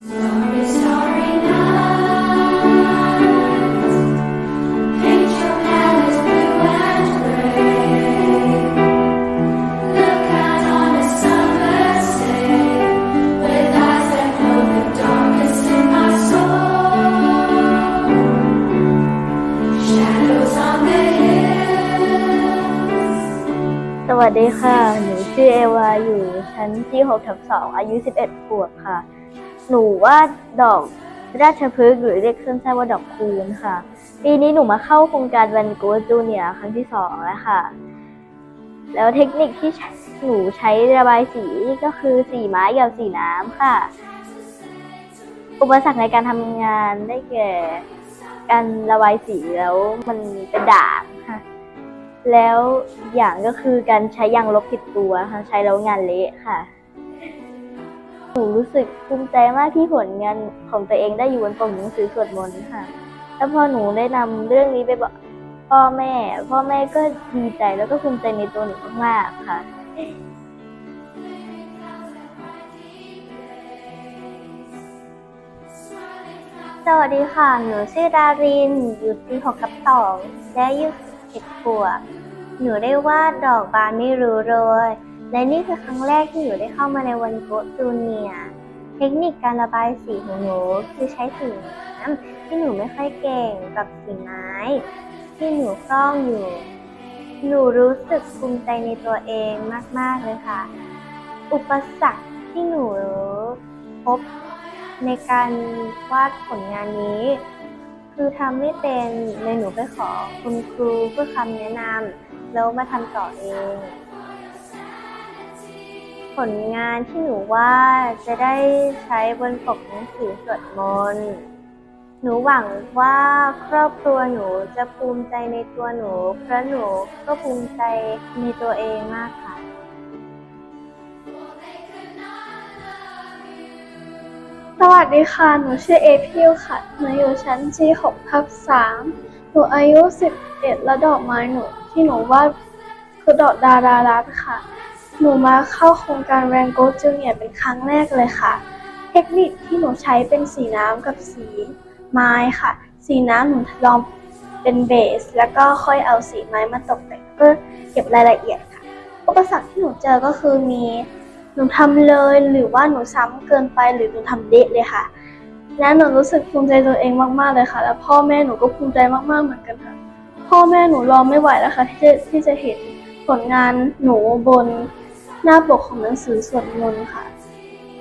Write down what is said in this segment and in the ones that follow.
สวัสดีค่ะ หนูชื่อเอวาอยู่ชั้นที่6ทับ2อายุ 11ขวบค่ะ หนูว่าดอกราชพฤกษ์หรือเรียกสั้นๆว่าดอกคูณค่ะ ปีนี้หนูมาเข้าโครงการวันโกจูเนียครั้งที่สองแล้วค่ะ แล้วเทคนิคที่หนูใช้ระบายสีก็คือสีไม้กับสีน้ำค่ะ อุปสรรคในการทำงานได้แก่การระบายสีแล้วมันเป็นด่างค่ะ แล้วอย่างก็คือการใช้ยางลบผิดตัวค่ะใช้แล้วงานเละค่ะ นูรู้สึกภูมิใจมากที่ผลงานของตัวเองได้อยู่บนปกหนังสือสวดมนต์ค่ะ แล้วพอหนูได้นำเรื่องนี้ไปบอกพ่อแม่ พ่อแม่ก็ดีใจแล้วก็ภูมิใจในตัวหนูมากๆค่ะสวัสดีค่ะ หนูชื่อดาริน อยู่ปีหกกับสองและอายุเจ็ดขวบ หนูได้วาดดอกบานไม่รู้โรย และนี่คือครั้งแรกที่หนูได้เข้ามาในวันโกจูเนียเทคนิคการระบายสีของหนูคือใช้สีน้ำที่หนูไม่ค่อยเก่งกับสีไม้ ที่หนูคล่องอยู่ หนูรู้สึกภูมิใจในตัวเองมาก ๆ เลยค่ะ อุปสรรคที่หนูพบในการวาดผลงานนี้ คือทำไม่เป็นเลยหนูไปขอคุณครูเพื่อคำแนะนำแล้วมาทำต่อเอง ผลงานที่หนูวาดจะได้ใช้บนปกหนังสือสวดมนต์หนูหวังว่าครอบครัวหนูจะภูมิใจในตัวหนู เพราะหนูก็ภูมิใจในตัวเองมากค่ะสวัสดีค่ะ หนูชื่อเอพิวค่ะ หนูอยู่ชั้น G6 ทับ3หนูอายุ 11 และดอกไม้หนูที่หนูวาดคือดอกดารารัตค่ะ หนูมาเข้าโครงการแรงโกจูเนียเป็นครั้งแรกเลยค่ะ เทคนิคที่หนูใช้เป็นสีน้ำกับสีไม้ค่ะ สีน้ำหนูลองเป็นเบส แล้วก็ค่อยเอาสีไม้มาตกแต่งเพื่อเก็บรายละเอียดค่ะ อุปสรรคที่หนูเจอก็คือมีหนูทำเลยหรือว่าหนูซ้ำเกินไปหรือหนูทำเละเลยค่ะ และหนูรู้สึกภูมิใจตัวเองมากๆเลยค่ะ แล้วพ่อแม่หนูก็ภูมิใจมากๆเหมือนกันค่ะ พ่อแม่หนูรอไม่ไหวแล้วค่ะที่จะที่จะเห็นผลงานหนูบน หน้าปกของหนังสือสวดมนต์ค่ะ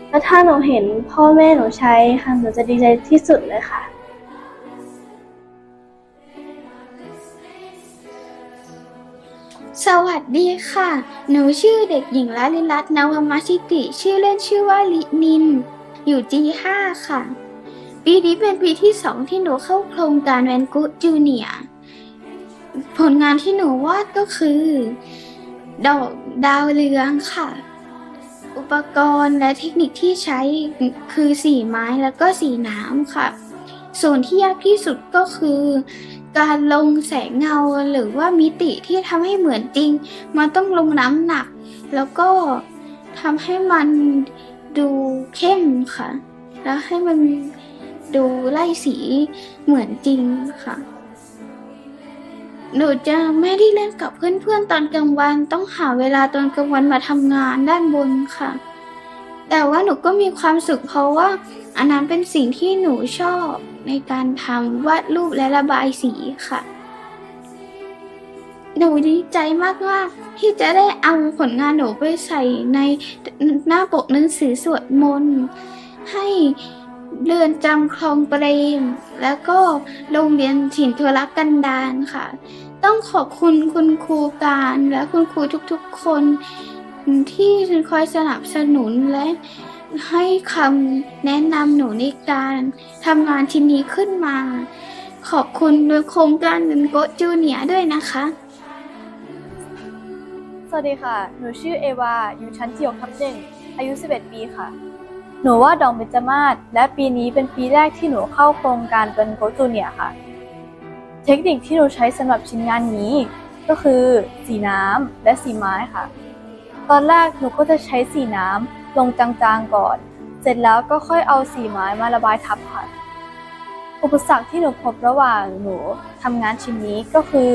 และถ้าหนูเห็นพ่อแม่หนูใช้ค่ะ หนูจะดีใจที่สุดเลยค่ะ สวัสดีค่ะ หนูชื่อเด็กหญิงลลิรัตน์นวมาชิติ ชื่อเล่นชื่อว่าลินิน อยู่ G5 ค่ะ ปีนี้เป็นปีที่สองที่หนูเข้าโครงการแวนกุจูเนียผลงานที่หนูวาดก็คือ ดอกดาวเรืองค่ะ อุปกรณ์และเทคนิคที่ใช้คือสีไม้แล้วก็สีน้ำค่ะ ส่วนที่ยากที่สุดก็คือ การลงแสงเงาหรือว่ามิติที่ทำให้เหมือนจริง มันต้องลงน้ำหนัก แล้วก็ทำให้มันดูเข้มค่ะ แล้วให้มันดูไล่สีเหมือนจริงค่ะ หนูจะไม่ได้เล่นกับเพื่อนๆตอนกลางวัน ต้องหาเวลาตอนกลางวันมาทำงานด้านบนค่ะ แต่ว่าหนูก็มีความสุขเพราะว่า อันนั้นเป็นสิ่งที่หนูชอบในการทำวาดรูปและระบายสีค่ะ หนูดีใจมากๆที่จะได้เอาผลงานหนูไปใส่ในหน้าปกหนังสือสวดมนต์ให้ เรือนจำคลองเปรม แล้วก็โรงเรียนถิ่นทุรกันดารค่ะ ต้องขอบคุณคุณครูการและคุณครูทุกๆคนที่คอยสนับสนุนและให้คำแนะนำหนูในการทำงานชิ้นนี้ขึ้นมา ขอบคุณโครงการเงินโกจูเนียด้วยนะคะ สวัสดีค่ะ หนูชื่อเอวา อยู่ชั้นเจียทับหนึ่งอายุ 11 ปีค่ะ หนูว่าดอกเบญจมาศและปีนี้เป็นปีแรกที่หนูเข้าโครงการเป็นโกจูเนียค่ะ เทคนิคที่หนูใช้สำหรับชิ้นงานนี้ ก็คือสีน้ำและสีไม้ค่ะ ตอนแรกหนูก็จะใช้สีน้ำลงจางๆก่อน เสร็จแล้วก็ค่อยเอาสีไม้มาระบายทับค่ะ อุปสรรคที่หนูพบระหว่างหนูทำงานชิ้นนี้ก็คือ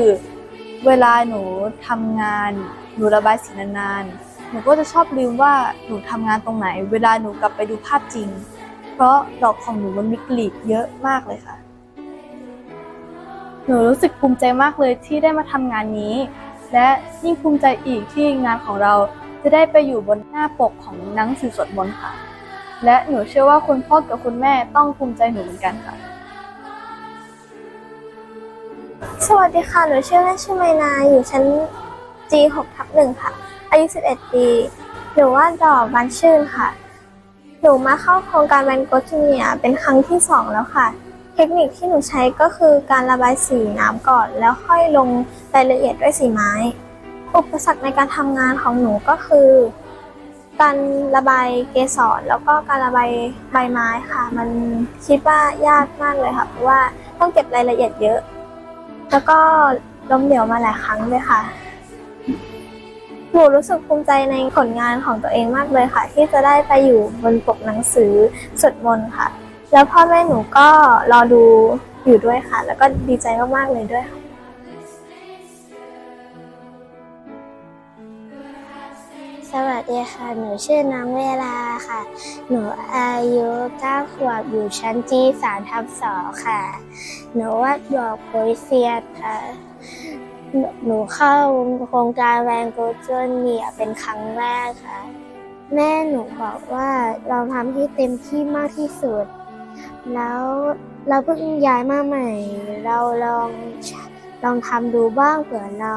เวลาหนูทำงาน หนูระบายสีนานๆ หนูก็จะชอบลืมว่าหนูทำงานตรงไหน เวลาหนูกลับไปดูภาพจริง เพราะดอกของหนูมันมีกลีบเยอะมากเลยค่ะ หนูรู้สึกภูมิใจมากเลยที่ได้มาทำงานนี้ และยิ่งภูมิใจอีกที่งานของเราจะได้ไปอยู่บนหน้าปกของหนังสือสวดมนต์ค่ะ และหนูเชื่อว่าคุณพ่อกับคุณแม่ต้องภูมิใจหนูเหมือนกันค่ะ สวัสดีค่ะ หนูชื่อเล่นชื่อไมนา อยู่ชั้น G6 ทับหนึ่งค่ะ อายุ 11 ปีหนูว่าดอกบานชื่นค่ะ หนูมาเข้าโครงการแวนโกจูเนียเป็นครั้งที่ 2 แล้วค่ะ เทคนิคที่หนูใช้ก็คือการระบายสีน้ำก่อน แล้วค่อยลงรายละเอียดด้วยสีไม้ อุปสรรคในการทำงานของหนูก็คือ การระบายเกสรแล้วก็การระบายใบไม้ค่ะ มันคิดว่ายากมากเลยค่ะ เพราะว่าต้องเก็บรายละเอียดเยอะ แล้วก็ล้มเหลวมาหลายครั้งเลยค่ะ หนูรู้สึกภูมิใจในผลงานของตัวเองมากเลยค่ะ ที่จะได้ไปอยู่บนปกหนังสือสวดมนต์ค่ะ แล้วพ่อแม่หนูก็รอดูอยู่ด้วยค่ะ แล้วก็ดีใจมากๆเลยด้วยค่ะสวัสดีค่ะ หนูชื่อน้องเวลาค่ะ หนูอายุ9ขวบอยู่ชั้นจีสามทับสองค่ะ หนูวาดดอกโปยเซียค่ะ หนูเข้าโครงการแวนโกจนเนียเป็นครั้งแรกค่ะ แม่หนูบอกว่าเราทำให้เต็มที่มากที่สุด แล้วเราเพิ่งย้ายมาใหม่ เราลองลองทำดูบ้างเผื่อเรา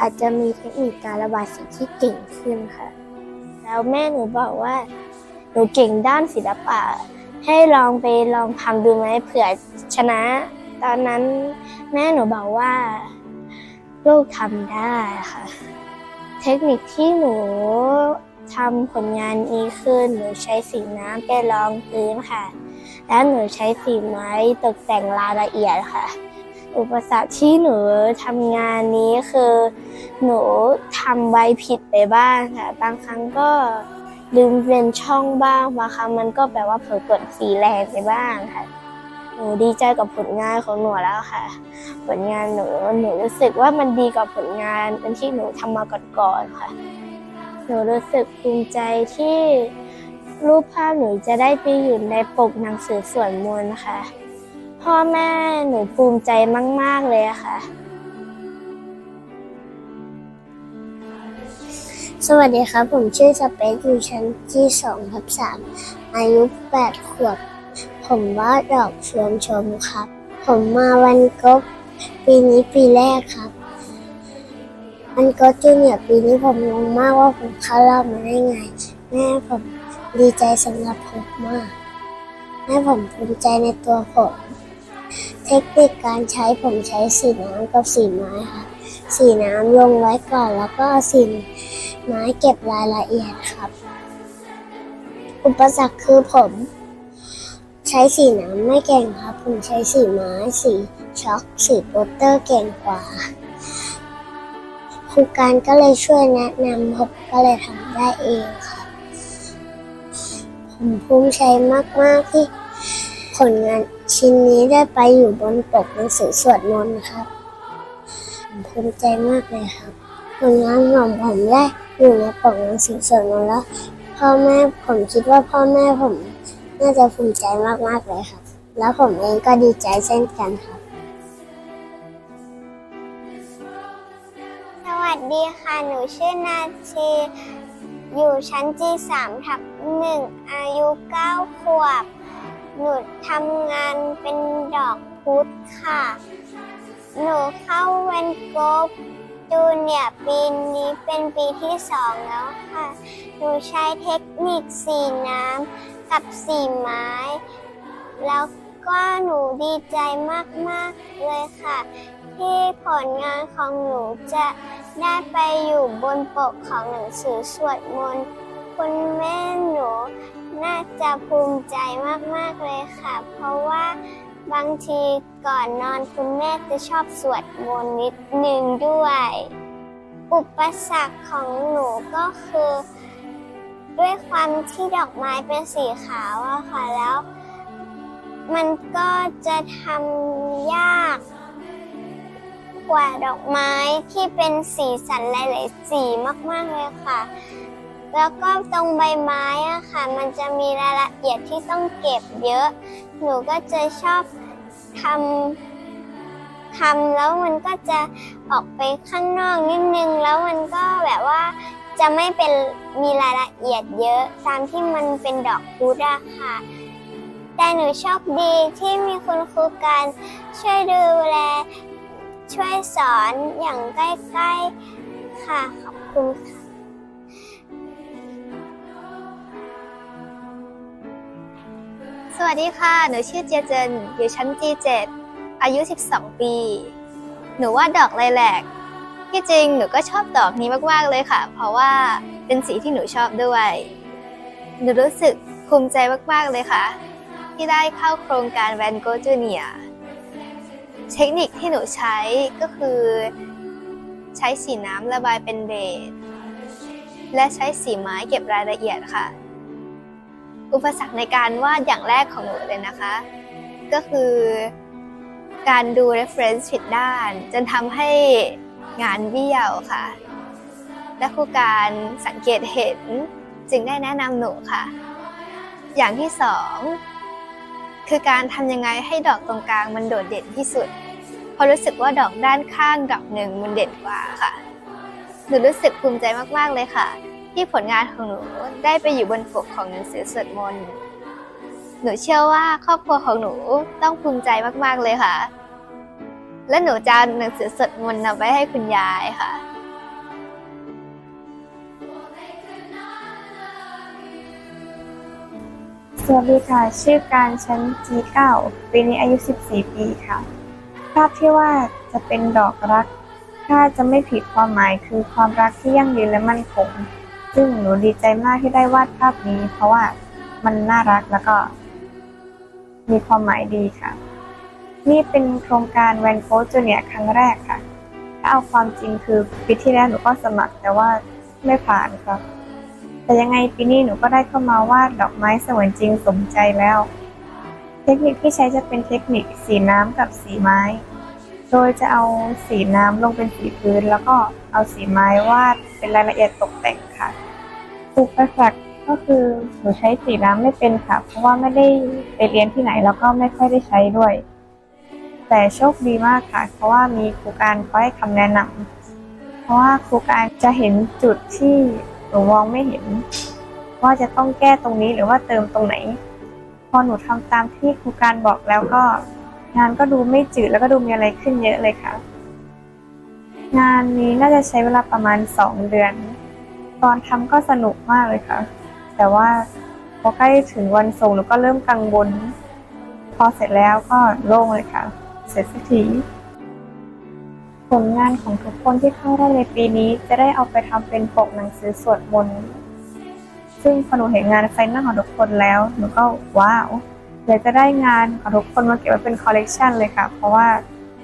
อาจจะมีเทคนิคการระบายสีที่เก่งขึ้นค่ะ แล้วแม่หนูบอกว่า หนูเก่งด้านศิลปะ ให้ลองไปลองทำดูไหมเผื่อชนะ ตอนนั้นแม่หนูบอกว่า ลูกทำได้ค่ะ เทคนิคที่หนูทำผลงานนี้คือหนูใช้สีน้ำไปรองพื้นค่ะ แล้วหนูใช้สีไม้ตกแต่งรายละเอียดค่ะ อุปสรรคที่หนูทำงานนี้คือ หนูทำไว้ผิดไปบ้างค่ะ บางครั้งก็ลืมเป็นช่องบ้างบางครั้งมันก็แปลว่าเผลอกดสีแรงไปบ้างค่ะ นูดีใจกับผลงานของหนูแล้วค่ะ ผลงานหนูหนูรู้สึกว่ามันดีกว่าผลงานอันที่หนูทำมาก่อนๆค่ะ หนูรู้สึกภูมิใจที่รูปภาพหนูจะได้ไปอยู่ในปกหนังสือส่วดมนต์ค่ะ พ่อแม่หนูภูมิใจมาก ๆเลยค่ะ สวัสดีครับ ผมชื่อสเปซอยู่ชั้นที่สองทับสามอายุแปดขวบ ผมว่าดอกชวนชมครับ ผมมาวันกบปีนี้ปีแรกครับ วันกบจูเนียปีนี้ผมงงมากว่าผมเข้ารอบมาได้ไง แม่ผมดีใจสำหรับผมมาก แม่ผมภูมิใจในตัวผม เทคนิคการใช้ผมใช้สีน้ำกับสีไม้ค่ะ สีน้ำลงไว้ก่อนแล้วก็สีไม้เก็บรายละเอียดครับ อุปสรรคคือผม ใช้สีน้ำไม่เก่งครับ ผมใช้สีไม้ สีช็อกสีโปสเตอร์เก่งกว่าครูการก็เลยช่วยแนะนำผมก็เลยทำได้เองครับ ผมภูมิใจมาก ๆ ที่ผลงานชิ้นนี้ได้ไปอยู่บนปกหนังสือสวดมนต์ครับ ผมภูมิใจมากเลยครับ ผลงานของผมได้อยู่ในปกหนังสือสวดมนต์แล้วพ่อแม่ผมคิดว่าพ่อแม่ผม น่าจะภูมิใจมากๆเลยครับ แล้วผมเองก็ดีใจเช่นกันครับ สวัสดีค่ะ หนูชื่อนาทีอยู่ชั้น G3 ทับหนึ่งอายุ9ขวบ หนูทำงานเป็นดอกพุธค่ะ หนูเข้าเวนโกบจูเนียปีนี้เป็นปีที่สองแล้วค่ะ หนูใช้เทคนิคสีน้ำ กับสี่ไม้ แล้วก็หนูดีใจมากๆเลยค่ะ ที่ผลงานของหนูจะได้ไปอยู่บนปกของหนังสือสวดมนต์คุณแม่หนูน่าจะภูมิใจมากๆเลยค่ะ เพราะว่าบางทีก่อนนอนคุณแม่จะชอบสวดมนต์นิดนึงด้วย อุปสรรคของหนูก็คือ ด้วยความที่ดอกไม้เป็นสีขาวอะค่ะ แล้ว มันก็จะทำยาก กว่าดอกไม้ที่เป็นสีสันหลายๆสีมากๆเลยค่ะ แล้วก็ตรงใบไม้อะค่ะ มันจะมีรายละเอียดที่ต้องเก็บเยอะ หนูก็จะชอบทำทำแล้วมันก็จะออกไปข้างนอกนิดนึง แล้วมันก็แบบว่า จะไม่เป็นมีรายละเอียดเยอะตามที่มันเป็นดอกพุธอะค่ะ แต่หนูโชคดีที่มีคุณครูการช่วยดูแล ช่วยสอนอย่างใกล้ๆค่ะ ขอบคุณค่ะสวัสดีค่ะ หนูชื่อเจเจนอยู่ชั้น G7 อายุ 12 ปี หนูวาดดอกไลแลก ที่จริงหนูก็ชอบดอกนี้มากๆเลยค่ะ เพราะว่าเป็นสีที่หนูชอบด้วย หนูรู้สึกภูมิใจมากๆเลยค่ะ ที่ได้เข้าโครงการแวนโกจูเนียเทคนิคที่หนูใช้ก็คือ ใช้สีน้ำระบายเป็นเบสและใช้สีไม้เก็บรายละเอียดค่ะ อุปสรรคในการวาดอย่างแรกของหนูเลยนะคะ ก็คือการดู reference ผิดด้าน จนทำให้ งานเบี้ยวค่ะ และครูการสังเกตเห็นจึงได้แนะนำหนูค่ะ อย่างที่สองคือการทำยังไงให้ดอกตรงกลางมันโดดเด่นที่สุด เพราะรู้สึกว่าดอกด้านข้างดอกหนึ่งมันเด่นกว่าค่ะหนูรู้สึกภูมิใจมากๆเลยค่ะ ที่ผลงานของหนูได้ไปอยู่บนปกของหนังสือสวดมนต์หนูเชื่อว่าครอบครัวของหนูต้องภูมิใจมากๆเลยค่ะ และหนูจะเอาหนังสือสวดมนต์นำไปให้คุณยายค่ะ สวัสดีค่ะ ชื่อการชั้น G9 ปีนี้อายุ 14 ปีค่ะ ภาพที่ว่าจะเป็นดอกรัก ถ้าจะไม่ผิดความหมายคือความรักที่ยั่งยืนและมั่นคง ซึ่งหนูดีใจมากที่ได้วาดภาพนี้ เพราะว่ามันน่ารักแล้วก็ มีความหมายดีค่ะ นี่เป็นโครงการแวนโคจูเนียครั้งแรกค่ะ ถ้าเอาความจริงคือปีที่แล้วหนูก็สมัครแต่ว่าไม่ผ่านครับ แต่ยังไงปีนี้หนูก็ได้เข้ามาวาดดอกไม้สมือนจริงสมใจแล้ว เทคนิคที่ใช้จะเป็นเทคนิคสีน้ำกับสีไม้ โดยจะเอาสีน้ำลงเป็นสีพื้น แล้วก็เอาสีไม้วาดเป็นรายละเอียดตกแต่งค่ะอุปสรรคก็คือหนูใช้สีน้ำไม่เป็นค่ะ เพราะว่าไม่ได้ไปเรียนที่ไหนแล้วก็ไม่ค่อยได้ใช้ด้วย แต่โชคดีมากค่ะ เพราะว่ามีครูการคอยให้คำแนะนำเพราะว่าครูการจะเห็นจุดที่หนูมองไม่เห็น ว่าจะต้องแก้ตรงนี้หรือว่าเติมตรงไหน พอหนูทำตามที่ครูการบอกแล้วก็ งานก็ดูไม่จืดแล้วก็ดูมีอะไรขึ้นเยอะเลยค่ะ งานนี้น่าจะใช้เวลาประมาณสองเดือน ตอนทำก็สนุกมากเลยค่ะ แต่ว่าพอใกล้ถึงวันส่งหนูก็เริ่มกังวลพอเสร็จแล้วก็โล่งเลยค่ะ เสร็จสักทีผลงานของทุกคนที่เข้าได้ในปีนี้จะได้เอาไปทำเป็นปกหนังสือสวดมนต์ซึ่งพอหนูเห็นงานไฟนอลของทุกคนแล้วหนูก็ว้าวเลยจะได้งานของทุกคนมาเก็บไว้เป็นคอลเลกชันเลยค่ะ เพราะว่า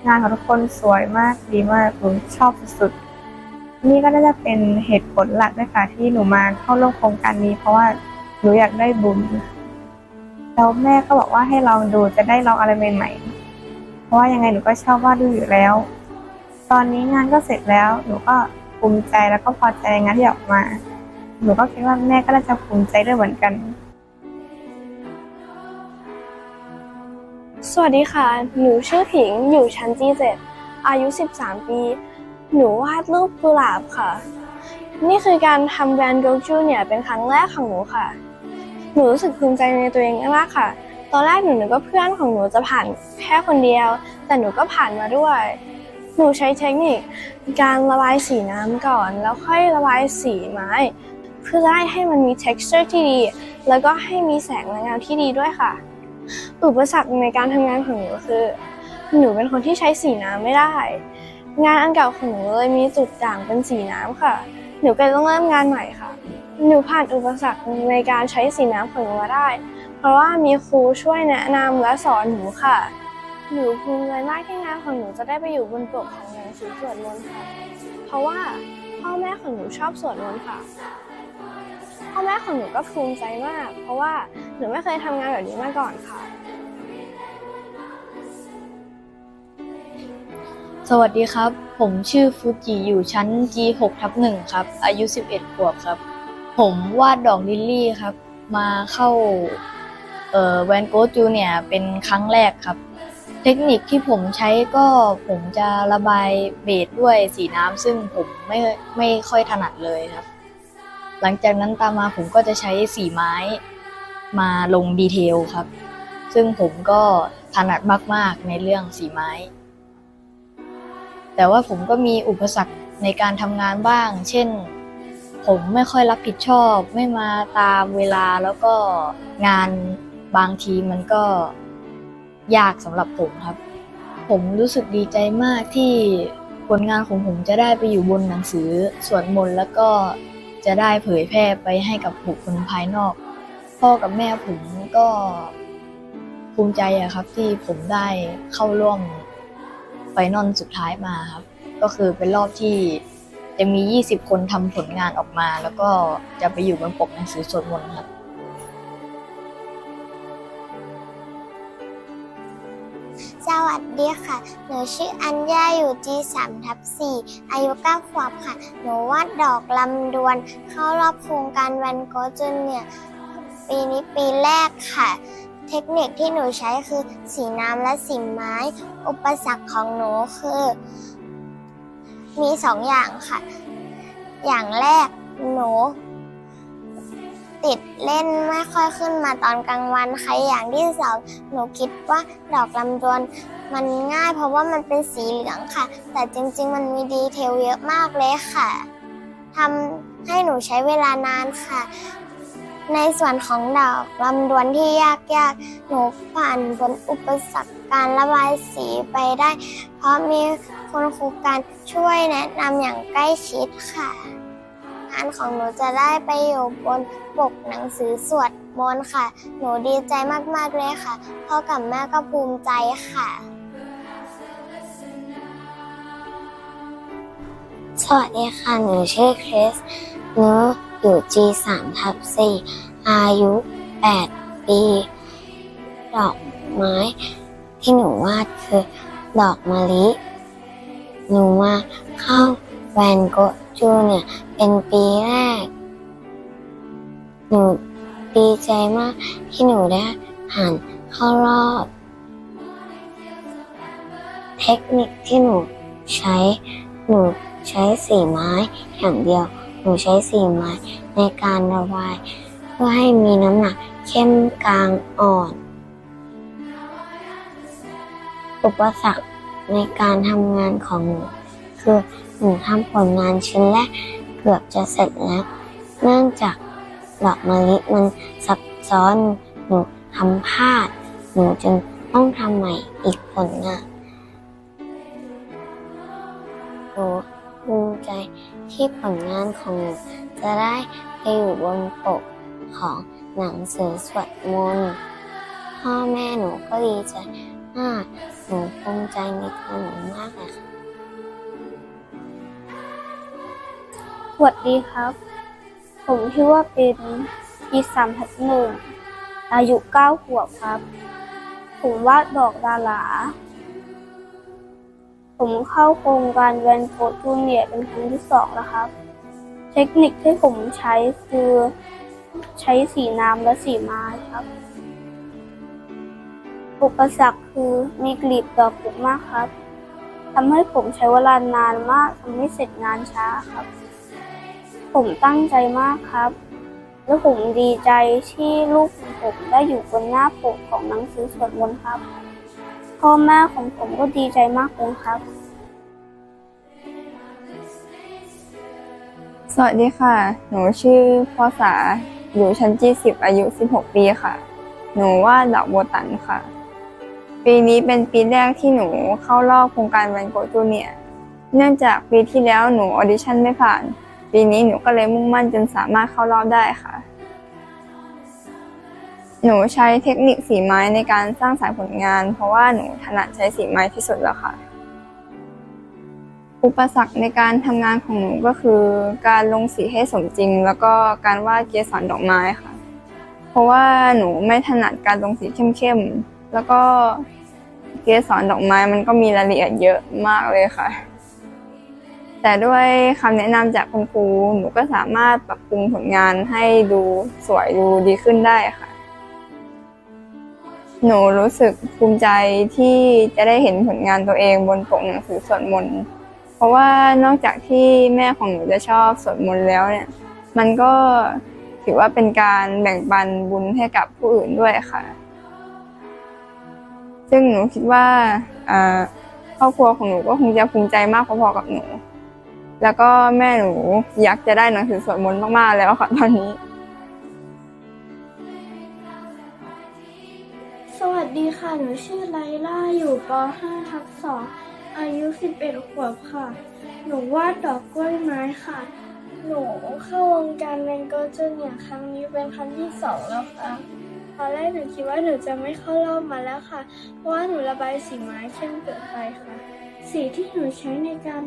งานของทุกคนสวยมากดีมากหนูชอบสุดๆนี่ก็น่าจะเป็นเหตุผลหลักด้วยค่ะที่หนูมาเข้าร่วมโครงการนี้ เพราะว่าหนูอยากได้บุญแล้วแม่ก็บอกว่าให้ลองดูจะได้ลองอะไรใหม่ๆ เพราะว่ายังไงหนูก็ชอบวาดรูปอยู่แล้ว ตอนนี้งานก็เสร็จแล้ว หนูก็ภูมิใจแล้วก็พอใจในงานที่ออกมา หนูก็คิดว่าแม่ก็น่าจะภูมิใจด้วยเหมือนกัน สวัสดีค่ะ หนูชื่อผิง อยู่ชั้น G7 อายุ 13 ปี หนูวาดรูปกุหลาบค่ะ นี่คือการทำแบรนด์โกจูเนี่ยเป็นครั้งแรกของหนูค่ะ หนูรู้สึกภูมิใจในตัวเองมากค่ะ ตอนแรกหนูนึกว่าเพื่อนของหนูจะผ่านแค่คนเดียว แต่หนูก็ผ่านมาด้วย หนูใช้เทคนิคการระบายสีน้ำก่อน แล้วค่อยระบายสีไม้ เพื่อได้ให้มันมี texture ที่ดี แล้วก็ให้มีแสงและเงาที่ดีด้วยค่ะ อุปสรรคในการทำงานของหนูคือ หนูเป็นคนที่ใช้สีน้ำไม่ได้ งานอันเก่าของหนูเลยมีจุดด่างเป็นสีน้ำค่ะ หนูก็เลยต้องเริ่มงานใหม่ค่ะ หนูผ่านอุปสรรคในการใช้สีน้ำของหนูมาได้ เพราะว่ามีครูช่วยแนะนำและสอนหนูค่ะ หนูภูมิใจมากที่งานของหนูจะได้ไปอยู่บนปกของหนังสือสวดมนต์ค่ะ เพราะว่าพ่อแม่ของหนูชอบสวดมนต์ค่ะพ่อแม่ของหนูก็ภูมิใจมาก เพราะว่าหนูไม่เคยทำงานแบบนี้มาก่อนค่ะ สวัสดีครับ ผมชื่อฟูจิอยู่ชั้น G6 ทับ1ครับ อายุ 11 ขวบครับ ผมวาดดอกลิลลี่ครับ มาเข้า แวนโกจูเนียเป็นครั้งแรกครับ เทคนิคที่ผมใช้ก็ผมจะระบายเบสด้วยสีน้ำซึ่งผมไม่ไม่ค่อยถนัดเลยครับ หลังจากนั้นตามมาผมก็จะใช้สีไม้มาลงดีเทลครับ ซึ่งผมก็ถนัดมาก ๆ ในเรื่องสีไม้ แต่ว่าผมก็มีอุปสรรคในการทำงานบ้าง เช่น ผมไม่ค่อยรับผิดชอบ ไม่มาตามเวลาแล้วก็งาน บางทีมันก็ยากสำหรับผมครับ ผมรู้สึกดีใจมากที่ผลงานของผมจะได้ไปอยู่บนหนังสือสวดมนต์แล้วก็จะได้เผยแพร่ไปให้กับบุคคลภายนอก พ่อกับแม่ผมก็ภูมิใจอะครับ ที่ผมได้เข้าร่วมไฟนอลสุดท้ายมาครับ ก็คือเป็นรอบที่จะมี 20 คนทำผลงานออกมา แล้วก็จะไปอยู่บนปกหนังสือสวดมนต์ครับ วัสดีค่ะ หนูชื่ออัญญาอยู่ G3 ทับ4อายุ9ขวบค่ะ หนูวาดดอกลำดวน เข้ารอบโครงการแวนโกจูเนียปีนี้ปีแรกค่ะ เทคนิคที่หนูใช้คือสีน้ำและสีไม้ อุปสรรคของหนูคือ มีสองอย่างค่ะ อย่างแรกหนูติดเล่นไม่ค่อยขึ้นมาตอนกลางวันค่ะอย่างที่สองหนูคิดว่าดอกลำดวน มันง่ายเพราะว่ามันเป็นสีเหลืองค่ะ แต่จริงๆ มันมีดีเทลเยอะมากเลยค่ะทำให้หนูใช้เวลานานค่ะ ในส่วนของดอกลำดวนที่ยากๆ หนูผ่านบนอุปสรรคการระบายสีไปได้ เพราะมีคุณครูการช่วยแนะนำอย่างใกล้ชิดค่ะงานของหนูจะได้ไปอยู่บนปกหนังสือสวดมนต์ค่ะ หนูดีใจมากๆเลยค่ะ พ่อกับแม่ก็ภูมิใจค่ะ สวัสดีค่ะ หนูชื่อคริส หนูอยู่ G3 ทับ4อายุ 8 ปี ดอกไม้ ที่หนูวาดคือดอกมะลิ หนูมาเข้าแวนโกจูเนี่ย เป็นปีแรก หนูดีใจมากที่หนูได้ผ่านเข้ารอบ เทคนิคที่หนูใช้หนู ใช้สีไม้อย่างเดียว หนูใช้สีไม้ในการระบาย เพื่อให้มีน้ำหนักเข้มกลางอ่อน อุปสรรคในการทำงานของหนู คือหนูทำผลงานชิ้นแรกเกือบจะเสร็จแล้ว เนื่องจากดอกมะลิมันซับซ้อนหนูทำพลาด หนูจึงต้องทำใหม่อีกผลงาน ภูมิใจที่ผลงานของหนูจะได้ไปอยู่บนปกของหนังสือสวดมนต์พ่อแม่หนูก็ดีใจมากหนูภูมิใจในตัวหนูมากเลยค่ะสวัสดีครับ ผมชื่อว่าเป็นปีสามทับหนึ่งอายุเก้าขวบครับ ผมวาดดอกดารา ผมเข้าโครงการแวนโกจูเนียเป็นครั้งที่สองแล้วครับ เทคนิคที่ผมใช้คือใช้สีน้ำและสีไม้ครับ อุปสรรคคือมีกลีบดอกเยอะมากครับทำให้ผมใช้เวลานานมากทำให้เสร็จงานช้าครับ ผมตั้งใจมากครับ และผมดีใจที่ลูกของผมได้อยู่บนหน้าปกของหนังสือสวดมนต์ครับ พ่อแม่ของผมก็ดีใจมากเลยครับ สวัสดีค่ะ หนูชื่อพอสา อยู่ชั้น G10 อายุ 16 ปีค่ะ หนูว่าดอกโบตันค่ะ ปีนี้เป็นปีแรกที่หนูเข้ารอบโครงการวันโกจูเนียเนื่องจากปีที่แล้วหนูออดิชั่นไม่ผ่าน ปีนี้หนูก็เลยมุ่งมั่นจนสามารถเข้ารอบได้ค่ะ หนูใช้เทคนิคสีไม้ในการสร้างสายผลงาน เพราะว่าหนูถนัดใช้สีไม้ที่สุดแล้วค่ะ อุปสรรคในการทำงานของหนูก็คือ การลงสีให้สมจริง แล้วก็การวาดเกสรดอกไม้ค่ะ เพราะว่าหนูไม่ถนัดการลงสีเข้มๆแล้วก็เกสรดอกไม้มันก็มีรายละเอียดเยอะมากเลยค่ะ แต่ด้วยคำแนะนำจากคุณครูหนูก็สามารถปรับปรุงผลงานให้ดูสวยดูดีขึ้นได้ค่ะ หนูรู้สึกภูมิใจที่จะได้เห็นผลงานตัวเองบนปกหนังสือสวดมนต์ เพราะว่านอกจากที่แม่ของหนูจะชอบสวดมนต์แล้วเนี่ย มันก็ถือว่าเป็นการแบ่งปันบุญให้กับผู้อื่นด้วยค่ะ ซึ่งหนูคิดว่าครอบครัวของหนูก็คงจะภูมิใจมากพอๆกับหนู แล้วก็แม่หนูอยากจะได้หนังสือสวดมนต์มากๆแล้วค่ะตอนนี้ วัสดีค่ะ หนูชื่อไลล่า อยู่ป .5 ทับ2อายุ 11 ขวบค่ะ หนูวาดดอกกล้วยไม้ค่ะ หนูเข้าวงการแมงโกจูเนียครั้งนี้เป็นครั้งที่สองแล้วค่ะ ตอนแรกหนูคิดว่าหนูจะไม่เข้ารอบมาแล้วค่ะ เพราะว่าหนูระบายสีไม้เข้มเกินไปค่ะ สีที่หนูใช้ในการ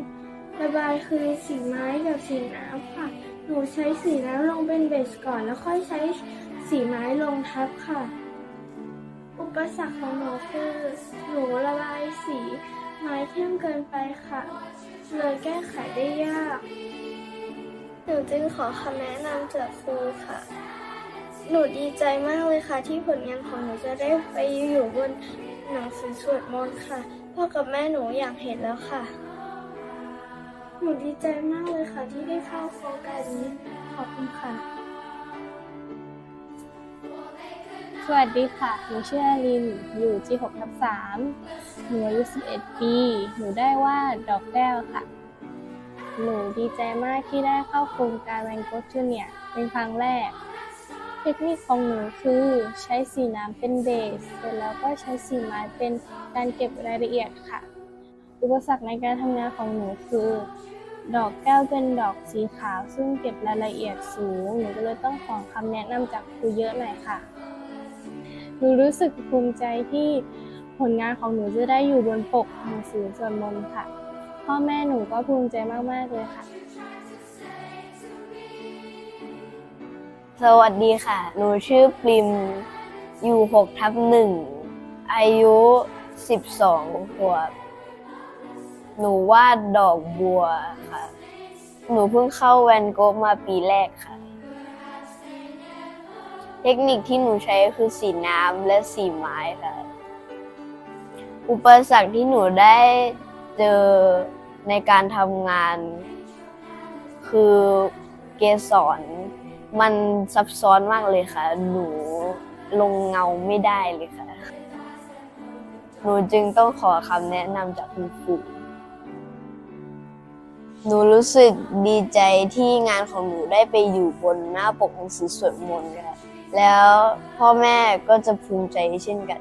ระบายคือสีไม้กับสีน้ำค่ะ หนูใช้สีน้ำลงเป็นเบสก่อนแล้วค่อยใช้สีไม้ลงทับค่ะ ปสรรคของหนูคือหนูระบายสี ไม้เข้มเกินไปค่ะ เลยแก้ไขได้ยาก หนูจึงขอคำแนะนำจากครูค่ะ หนูดีใจมากเลยค่ะ ที่ผลงานของหนูจะได้ไปอยู่บนหนังสือสวดมนต์ค่ะ พ่อกับแม่หนูอยากเห็นแล้วค่ะ หนูดีใจมากเลยค่ะ ที่ได้เข้าโครงการนี้ขอบคุณค่ะ สวัสดีค่ะ หนูชื่อลิน อยู่จี6ทับ3หนูอายุ11ปี หนูได้วาดดอกแก้วค่ะ หนูดีใจมากที่ได้เข้าโครงการแวนโกจูเนียเป็นครั้งแรก เทคนิคของหนูคือใช้สีน้ำเป็นเบส เสร็จแล้วก็ใช้สีไม้เป็นการเก็บรายละเอียดค่ะ อุปสรรคในการทำงานของหนูคือ ดอกแก้วเป็นดอกสีขาว ซึ่งเก็บรายละเอียดสูง หนูก็เลยต้องขอคำแนะนำจากครูเยอะหน่อยค่ะ นูรู้สึกภูมิใจที่ผลงานของหนูจะได้อยู่บนปกหนังสือสวดมนต์ค่ะ พ่อแม่หนูก็ภูมิใจมากๆเลยค่ะ สวัสดีค่ะ หนูชื่อปริมอยู่6ทับหนึ่งอายุ 12ขวบหนูวาดดอกบัวค่ะ หนูเพิ่งเข้าแวนโกะมาปีแรกค่ะ เทคนิคที่หนูใช้คือสีน้ำและสีไม้ค่ะ อุปสรรคที่หนูได้เจอในการทำงาน คือเกสรมันซับซ้อนมากเลยค่ะ หนูลงเงาไม่ได้เลยค่ะ หนูจึงต้องขอคำแนะนำจากคุณครูหนูรู้สึกดีใจที่งานของหนูได้ไปอยู่บนหน้าปกหนังสือสวดมนต์ค่ะ แล้วพ่อแม่ก็จะภูมิใจเช่นกัน